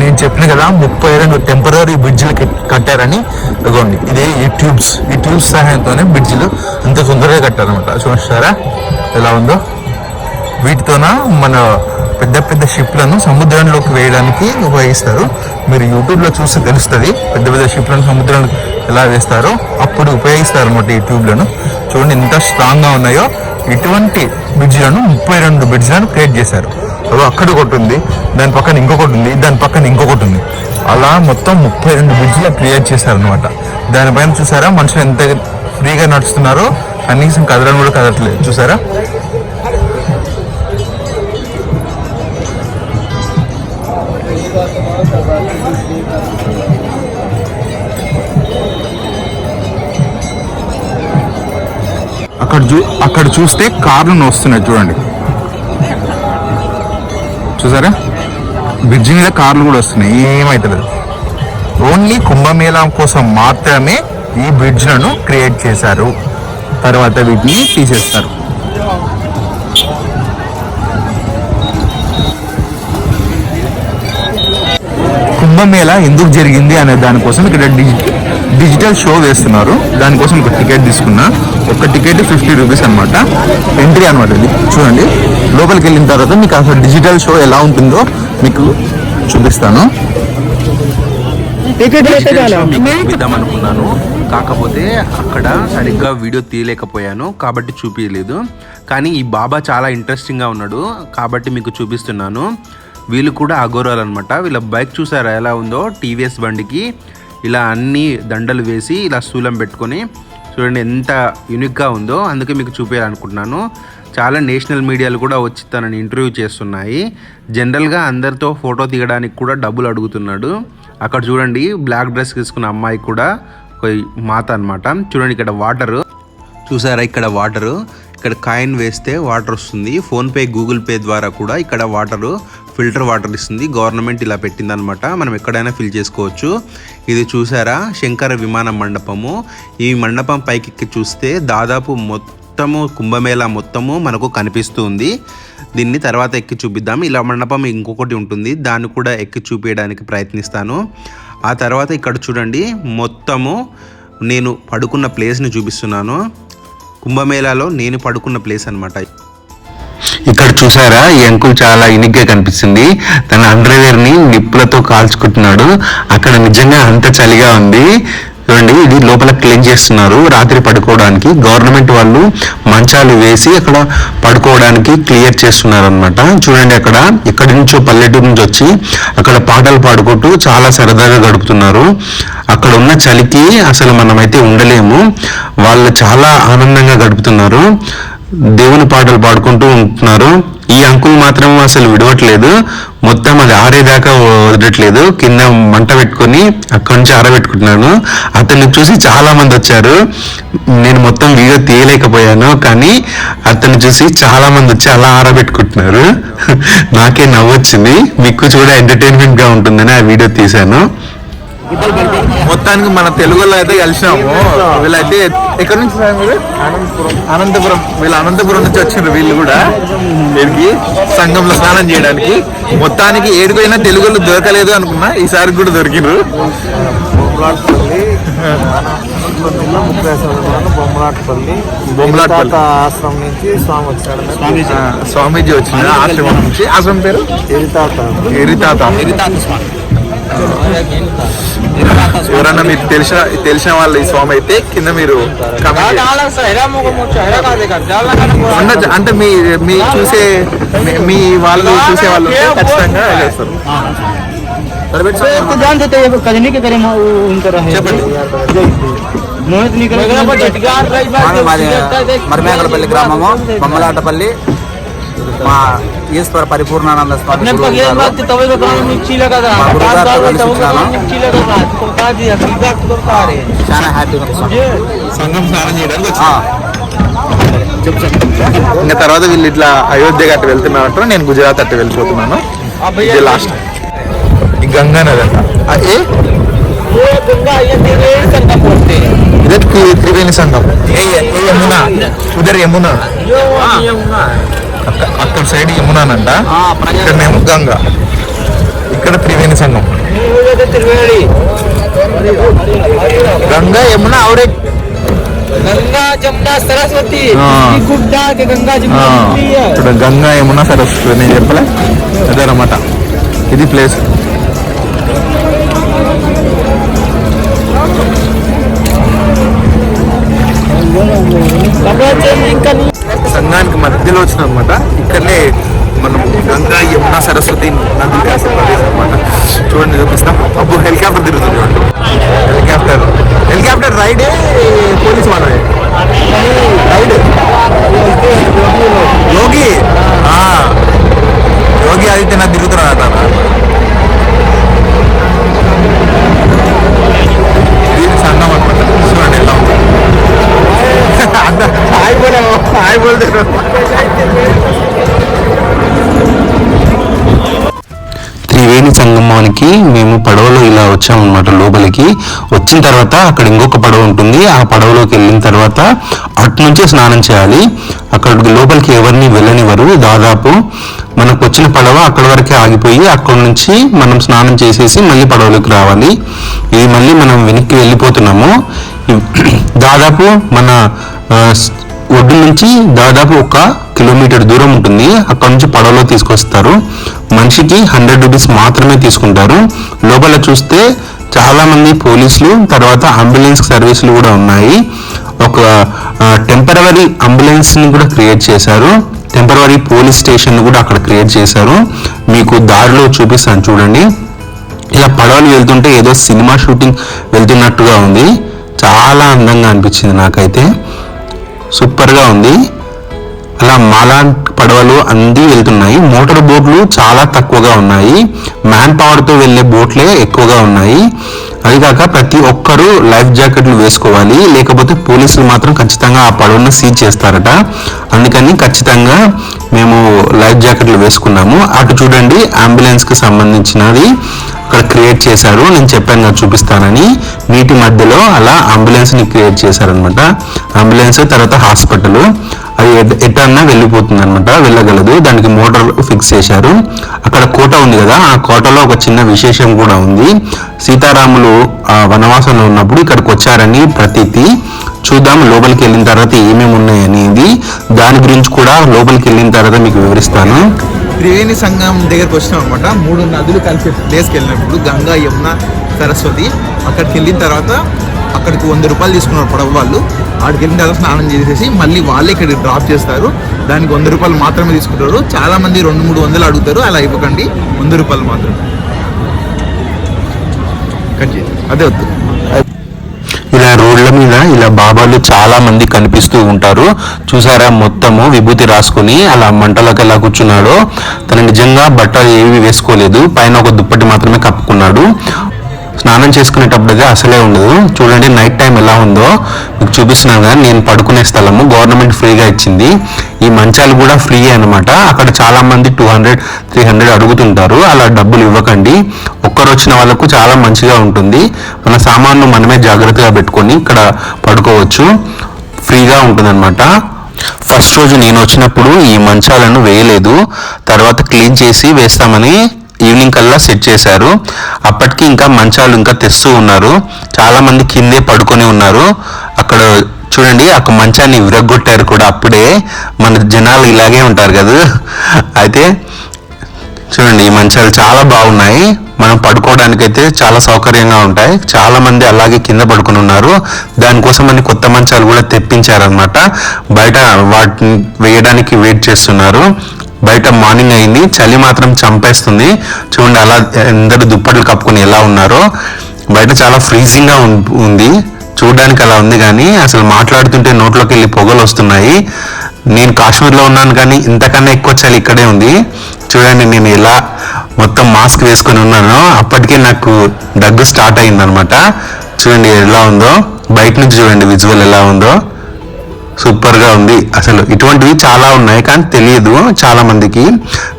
నేను చెప్పిన కదా ముప్పై రెండు టెంపరీ బ్రిడ్జ్లు కట్టారని. ఇదిగోండి ఇదే ఈ ట్యూబ్స్ ఈ ట్యూబ్స్ సహాయంతోనే బ్రిడ్జిలు అంత తొందరగా కట్టారనమాట చూస్తారా ఎలా ఉందో. వీటితోన మన పెద్ద పెద్ద షిప్లను సముద్రంలోకి వేయడానికి ఉపయోగిస్తారు. మీరు యూట్యూబ్లో చూస్తే తెలుస్తుంది పెద్ద పెద్ద షిప్లను సముద్రానికి ఎలా వేస్తారో. అప్పుడు ఉపయోగిస్తారు అనమాట ఈ ట్యూబ్లను చూడండి ఎంత స్ట్రాంగ్గా ఉన్నాయో. ఇటువంటి బ్రిడ్జ్లను ముప్పై రెండు బ్రిడ్జ్లను క్రియేట్ చేశారు. అవి అక్కడ ఒకటి ఉంది దాని పక్కన ఇంకొకటి ఉంది దాని పక్కన ఇంకొకటి ఉంది. అలా మొత్తం ముప్పై రెండు బ్రిడ్జ్లు క్రియేట్ చేశారనమాట దానిపైన చూసారా మనుషులు ఎంత ఫ్రీగా నడుస్తున్నారో కనీసం కదలని కూడా కదలట్లేదు. చూసారా? అక్కడ చూ అక్కడ చూస్తే కార్లు వస్తున్నాయి చూడండి. చూసారా? బ్రిడ్జి మీద కార్లు కూడా వస్తున్నాయి. ఏమైతలేదు ఓన్లీ కుంభమేళా కోసం మాత్రమే ఈ బ్రిడ్జ్లను క్రియేట్ చేశారు. తర్వాత వీటిని తీసేస్తారు. కుంభమేళ ఎందుకు జరిగింది అనే దానికోసం ఇక్కడ డిజిటల్ డిజిటల్ షో వేస్తున్నారు. దానికోసం ఒక టికెట్ తీసుకున్నా. ఒక టికెట్ ఫిఫ్టీ రూపీస్ అనమాట ఎంట్రీ అనమాట ఇది. చూడండి. లోపలికి వెళ్ళిన తర్వాత మీకు అసలు డిజిటల్ షో ఎలా ఉంటుందో మీకు చూపిస్తాను. అనుకున్నాను. కాకపోతే అక్కడ సరిగ్గా వీడియో తీయలేకపోయాను. కాబట్టి చూపించలేదు కానీ ఈ బాబా చాలా ఇంట్రెస్టింగ్గా ఉన్నాడు. కాబట్టి మీకు చూపిస్తున్నాను. వీళ్ళు కూడా అఘోరాలు అనమాట వీళ్ళ బైక్ చూసారా? ఎలా ఉందో? టీవీఎస్ బండికి ఇలా అన్ని దండలు వేసి ఇలా శూలం పెట్టుకొని చూడండి ఎంత యూనిక్గా ఉందో అందుకే మీకు చూపించాలనుకుంటున్నాను చాలా నేషనల్ మీడియాలు కూడా వచ్చి తనని ఇంటర్వ్యూ చేస్తున్నాయి. జనరల్గా అందరితో ఫోటో తీయడానికి కూడా డబ్బులు అడుగుతున్నాడు. అక్కడ చూడండి బ్లాక్ డ్రెస్ తీసుకున్న అమ్మాయి కూడా మాత అన్నమాట. చూడండి ఇక్కడ వాటర్ చూసారా ఇక్కడ వాటర్ ఇక్కడ కాయిన్ వేస్తే వాటర్ వస్తుంది. ఫోన్పే గూగుల్ పే ద్వారా కూడా ఇక్కడ వాటర్ ఫిల్టర్ వాటర్ ఇస్తుంది. గవర్నమెంట్ ఇలా పెట్టిందనమాట మనం ఎక్కడైనా ఫిల్ చేసుకోవచ్చు. ఇది చూసారా? శంకర విమాన మండపము. ఈ మండపం పైకి ఎక్కి చూస్తే దాదాపు మొత్తము కుంభమేళా మొత్తము మనకు కనిపిస్తుంది. దీన్ని తర్వాత ఎక్కి చూపిద్దాం. ఇలా మండపం ఇంకొకటి ఉంటుంది. దాన్ని కూడా ఎక్కి చూపించడానికి ప్రయత్నిస్తాను. ఆ తర్వాత ఇక్కడ చూడండి. మొత్తము నేను పడుకున్న ప్లేస్ని చూపిస్తున్నాను. కుంభమేళాలో నేను పడుకున్న ప్లేస్ అనమాట ఇక్కడ చూసారా ఈ అంకుల్ చాలా యూనిక్గా కనిపిస్తుంది. తన అండర్వేర్ని నిప్పులతో కాల్చుకుంటున్నాడు. అక్కడ నిజంగా అంత చలిగా ఉంది. చూడండి ఇది లోపల క్లీన్ చేస్తున్నారు. రాత్రి పడుకోవడానికి గవర్నమెంట్ వాళ్ళు మంచాలు వేసి అక్కడ పడుకోవడానికి క్లియర్ చేస్తున్నారు అనమాట చూడండి అక్కడ ఎక్కడి నుంచో పల్లెటూరు నుంచి వచ్చి అక్కడ పాటలు పాడుకుంటూ చాలా సరదాగా గడుపుతున్నారు. అక్కడ ఉన్న చలికి అసలు మనమైతే ఉండలేము. వాళ్ళు చాలా ఆనందంగా గడుపుతున్నారు. దేవుని పాటలు పాడుకుంటూ ఉంటున్నారు. ఈ అంకుల్ మాత్రం అసలు విడవట్లేదు. మొత్తం అది ఆరేదాకా వదలట్లేదు. కింద మంట పెట్టుకొని అక్కడి నుంచి ఆరబెట్టుకుంటున్నాను. అతన్ని చూసి చాలా మంది వచ్చారు. నేను మొత్తం వీడియో తీయలేకపోయాను కానీ అతన్ని చూసి చాలా మంది వచ్చి అలా ఆరబెట్టుకుంటున్నారు. నాకే నవ్వొచ్చింది. మీకు కూడా ఎంటర్టైన్మెంట్గా ఉంటుందని ఆ వీడియో తీశాను. మొత్తానికి మన తెలుగులో అయితే కలిసినాము. వీళ్ళైతే ఎక్కడి నుంచి మీరు అనంతపురం. వీళ్ళు అనంతపురం నుంచి వచ్చిండ్రు వీళ్ళు కూడా. వీరికి సంఘంలో స్నానం చేయడానికి. మొత్తానికి ఏడుకైనా తెలుగులో దొరకలేదు అనుకున్నా. ఈసారి కూడా దొరికిండ్రు బొమ్మలాటపల్లి. తాత ఆశ్రమం నుంచి స్వామి వచ్చాడు స్వామీజీ. వచ్చిండ్రు ఆశ్రమం నుంచి. ఆశ్రమం పేరు? ఎరితాత ఎరితాత ఎవరన్నా మీరు తెలిసిన తెలిసిన వాళ్ళు ఈ స్వామి అయితే కింద మీరు అంటే మీ మీ చూసే మీ వాళ్ళు చూసే వాళ్ళు ఖచ్చితంగా చేస్తారు. మరిమేకలపల్లి గ్రామము బొమ్మలాటపల్లి మా ఈశ్వర పరిపూర్ణానంద స్వామి ఇంకా తర్వాత వీళ్ళు ఇట్లా అయోధ్య అట్టు వెళ్తున్నారంటారు నేను గుజరాత్ అట్టు వెళ్ళిపోతున్నాను. ఇది లాస్ట్ ఈ గంగా నది అంటే. ఇదే త్రివేణి సంఘం. ఏ యమున? ఉదర్ యమునా. అక్కడ సైడ్ యమునానంట ఇక్కడనేమో గంగా ఇక్కడ త్రివేణి సంఘం. గంగా యమున ఆవిడే. గంగా జమున సరస్వతి. ఇప్పుడు గంగా యమున సరస్వతి నేను చెప్పలే? అదేనమాట. ఇది ప్లేస్. సంఘానికి మధ్యలో వచ్చిన అనమాట హెలికాప్టర్ తిరుగుతుంది హెలికాప్టర్. హెలికాప్టర్ రైడే పోలీస్ వాళ్ళే త్రివేణి మేము పడవలో ఇలా వచ్చామన్నమాట లోపలికి. వచ్చిన తర్వాత అక్కడ ఇంకొక పడవ ఉంటుంది. ఆ పడవలోకి వెళ్ళిన తర్వాత అటు నుంచే స్నానం చేయాలి. అక్కడికి లోపలికి ఎవరిని వెళ్ళనివ్వరు. దాదాపు మనకు వచ్చిన పడవ అక్కడ వరకే ఆగిపోయి అక్కడ నుంచి మనం స్నానం చేసేసి మళ్ళీ పడవలోకి రావాలి. ఇది మళ్ళీ మనం వెనక్కి వెళ్ళిపోతున్నాము. దాదాపు మన ఒడ్డు నుంచి దాదాపు ఒక కిలోమీటర్ దూరం ఉంటుంది. అక్కడ నుంచి పడవలో తీసుకొస్తారు. మనిషికి హండ్రెడ్ రూపీస్ మాత్రమే తీసుకుంటారు. లోపల చూస్తే చాలామంది పోలీసులు తర్వాత అంబులెన్స్ సర్వీసులు కూడా ఉన్నాయి. ఒక టెంపరవరీ అంబులెన్స్ని కూడా క్రియేట్ చేశారు. టెంపరవరీ పోలీస్ స్టేషన్ కూడా అక్కడ క్రియేట్ చేశారు. మీకు దారిలో చూపిస్తాను చూడండి. ఇలా పడవలు వెళ్తుంటే ఏదో సినిమా షూటింగ్ వెళ్తున్నట్టుగా ఉంది. చాలా అందంగా అనిపించింది నాకైతే. సూపర్గా ఉంది. అలా మాలా పడవలు అంది వెళ్తున్నాయి. మోటార్ బోట్లు చాలా తక్కువగా ఉన్నాయి. మ్యాన్ పవర్తో వెళ్ళే బోట్లే ఎక్కువగా ఉన్నాయి. అది కాక ప్రతి ఒక్కరూ లైఫ్ జాకెట్లు వేసుకోవాలి. లేకపోతే పోలీసులు మాత్రం ఖచ్చితంగా ఆ పడవను సీజ్ చేస్తారట. అందుకని ఖచ్చితంగా మేము లైఫ్ జాకెట్లు వేసుకున్నాము. అటు చూడండి అంబులెన్స్కి సంబంధించినది. అక్కడ క్రియేట్ చేశారు. నేను చెప్పాను కదా చూపిస్తానని. నీటి మధ్యలో అలా అంబులెన్స్ని క్రియేట్ చేశారనమాట అంబులెన్స్ తర్వాత హాస్పిటల్ అది ఎట్- ఎటన్నా వెళ్ళిపోతుంది అనమాట వెళ్ళగలదు. దానికి మోటార్ ఫిక్స్ చేశారు. అక్కడ కోట ఉంది కదా ఆ కోటలో ఒక చిన్న విశేషం కూడా ఉంది. సీతారాములు వనవాసంలో ఉన్నప్పుడు ఇక్కడికి వచ్చారని ప్రతీతి. చూద్దాం లోపలికి వెళ్ళిన తర్వాత ఏమేమి ఉన్నాయి అనేది దాని గురించి కూడా లోపలికి వెళ్ళిన తర్వాత మీకు వివరిస్తాను. త్రివేణి సంఘం దగ్గరకు వచ్చినాం అనమాట మూడు నదులు కలిసే ప్లేస్కి వెళ్ళినప్పుడు గంగా యమున సరస్వతి అక్కడికి వెళ్ళిన తర్వాత అక్కడికి వంద రూపాయలు తీసుకున్నారు పడవ వాళ్ళు. అక్కడికి వెళ్ళిన తర్వాత స్నానం చేసేసి మళ్ళీ వాళ్ళే ఇక్కడ డ్రాప్ చేస్తారు. దానికి వంద రూపాయలు మాత్రమే తీసుకుంటారు. చాలామంది రెండు మూడు వందలు అడుగుతారు. అలా ఇవ్వకండి. వంద రూపాయలు మాత్రమే. కట్ అదే వద్దు. ఇలా మీద ఇలా బాబాలు చాలా మంది కనిపిస్తూ ఉంటారు. చూసారా మొత్తము విభూతి రాసుకొని అలా మంటలోకి ఎలా కూర్చున్నాడో. తను నిజంగా బట్టలు ఏవి వేసుకోలేదు. పైన ఒక దుప్పటి మాత్రమే కప్పుకున్నాడు. స్నానం చేసుకునేటప్పుడు అయితే అసలే ఉండదు. చూడండి నైట్ టైం ఎలా ఉందో మీకు చూపిస్తున్నాను కదా నేను పడుకునే స్థలము గవర్నమెంట్ ఫ్రీగా ఇచ్చింది. ఈ మంచాలు కూడా ఫ్రీ అనమాట అక్కడ చాలామంది టూ హండ్రెడ్ త్రీ హండ్రెడ్ అడుగుతుంటారు. అలా డబ్బులు ఇవ్వకండి. ఒక్కరు వచ్చిన వాళ్ళకు చాలా మంచిగా ఉంటుంది. మన సామాన్లు మనమే జాగ్రత్తగా పెట్టుకొని ఇక్కడ పడుకోవచ్చు. ఫ్రీగా ఉంటుందన్నమాట. ఫస్ట్ రోజు నేను వచ్చినప్పుడు ఈ మంచాలను వేయలేదు. తర్వాత క్లీన్ చేసి వేస్తామని ఈవినింగ్ కల్లా సెట్ చేశారు. అప్పటికి ఇంకా మంచాలు ఇంకా తెస్తూ ఉన్నారు. చాలామంది కిందే పడుకొని ఉన్నారు. అక్కడ చూడండి ఆ మంచాన్ని విరగొట్టారు కూడా అప్పుడే. మన జనాలు ఇలాగే ఉంటారు కదా. అయితే చూడండి ఈ మంచాలు చాలా బాగున్నాయి. మనం పడుకోవడానికి అయితే చాలా సౌకర్యంగా ఉంటాయి. చాలా మంది అలాగే కింద పడుకుని ఉన్నారు. దానికోసం అని కొత్త మంచాలు కూడా తెప్పించారనమాట బయట వాటిని వేయడానికి వెయిట్ చేస్తున్నారు. బయట మార్నింగ్ అయింది. చలి మాత్రం చంపేస్తుంది. చూడండి అలా ఎందరు దుప్పట్లు కప్పుకొని ఎలా ఉన్నారో. బయట చాలా ఫ్రీజింగ్గా ఉం- ఉంది. చూడడానికి అలా ఉంది కానీ అసలు మాట్లాడుతుంటే నోట్లోకి వెళ్ళి పొగలు వస్తున్నాయి. నేను కాశ్మీర్లో ఉన్నాను కానీ ఇంతకన్నా ఎక్కువ చలి ఇక్కడే ఉంది. చూడండి నేను ఎలా మొత్తం మాస్క్ వేసుకొని ఉన్నాను. అప్పటికే నాకు దగ్గు స్టార్ట్ అయిందనమాట. చూడండి ఎలా ఉందో. బయట నుంచి చూడండి విజువల్ ఎలా ఉందో. సూపర్గా ఉంది. అసలు ఇటువంటివి చాలా ఉన్నాయి కానీ తెలియదు. చాలా మందికి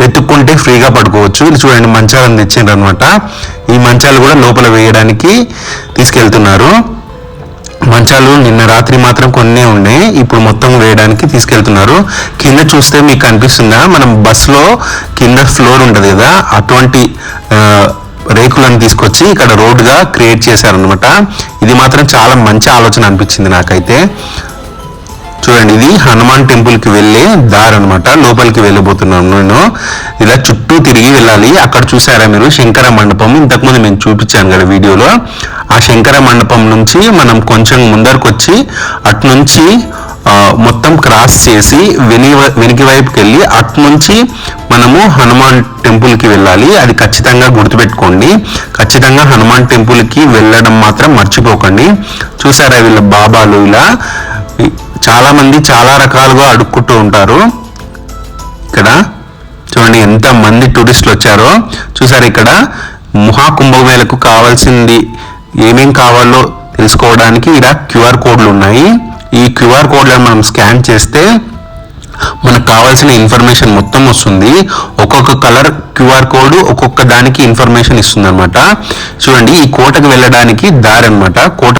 వెతుక్కుంటే ఫ్రీగా పడుకోవచ్చు. ఇది చూడండి మంచాలు తెచ్చిండ్రు అనమాట ఈ మంచాలు కూడా లోపల వేయడానికి తీసుకెళ్తున్నారు. మంచాలు నిన్న రాత్రి మాత్రం కొన్నే ఉండే ఇప్పుడు మొత్తం వేయడానికి తీసుకెళ్తున్నారు. కింద చూస్తే మీకు కనిపిస్తుందా? మనం బస్సులో కింద ఫ్లోర్ ఉంటుంది కదా అటువంటి రేకులను తీసుకొచ్చి ఇక్కడ రోడ్డుగా క్రియేట్ చేశారనమాట ఇది మాత్రం చాలా మంచి ఆలోచన అనిపించింది నాకైతే. చూడండి ఇది హనుమాన్ టెంపుల్కి వెళ్ళే దారి అనమాట లోపలికి వెళ్ళబోతున్నాను నేను. ఇలా చుట్టూ తిరిగి వెళ్ళాలి. అక్కడ చూసారా మీరు? శంకర మండపం. ఇంతకుముందు నేను చూపించాను కదా వీడియోలో. ఆ శంకర మండపం నుంచి మనం కొంచెం ముందరకు వచ్చి అటు నుంచి మొత్తం క్రాస్ చేసి వెని వెనికి వైపుకి వెళ్ళి అటు నుంచి మనము హనుమాన్ టెంపుల్కి వెళ్ళాలి. అది ఖచ్చితంగా గుర్తుపెట్టుకోండి. ఖచ్చితంగా హనుమాన్ టెంపుల్కి వెళ్ళడం మాత్రం మర్చిపోకండి. చూసారా వీళ్ళ బాబాలు ఇలా? చాలామంది చాలా రకాలుగా అడుక్కుంటూ ఉంటారు. ఇక్కడ చూడండి ఎంత మంది టూరిస్టులు వచ్చారో. చూసారు ఇక్కడ మహాకుంభమేళకు కావాల్సింది ఏమేం కావాలో తెలుసుకోవడానికి ఇక్కడ క్యూఆర్ కోడ్లు ఉన్నాయి. ఈ క్యూఆర్ కోడ్లను మనం స్కాన్ చేస్తే మనకు కావాల్సిన ఇన్ఫర్మేషన్ మొత్తం వస్తుంది. ఒక్కొక్క కలర్ క్యూఆర్ కోడ్ ఒక్కొక్క దానికి ఇన్ఫర్మేషన్ ఇస్తుంది అనమాట చూడండి ఈ కోటకు వెళ్ళడానికి దారి అనమాట కోట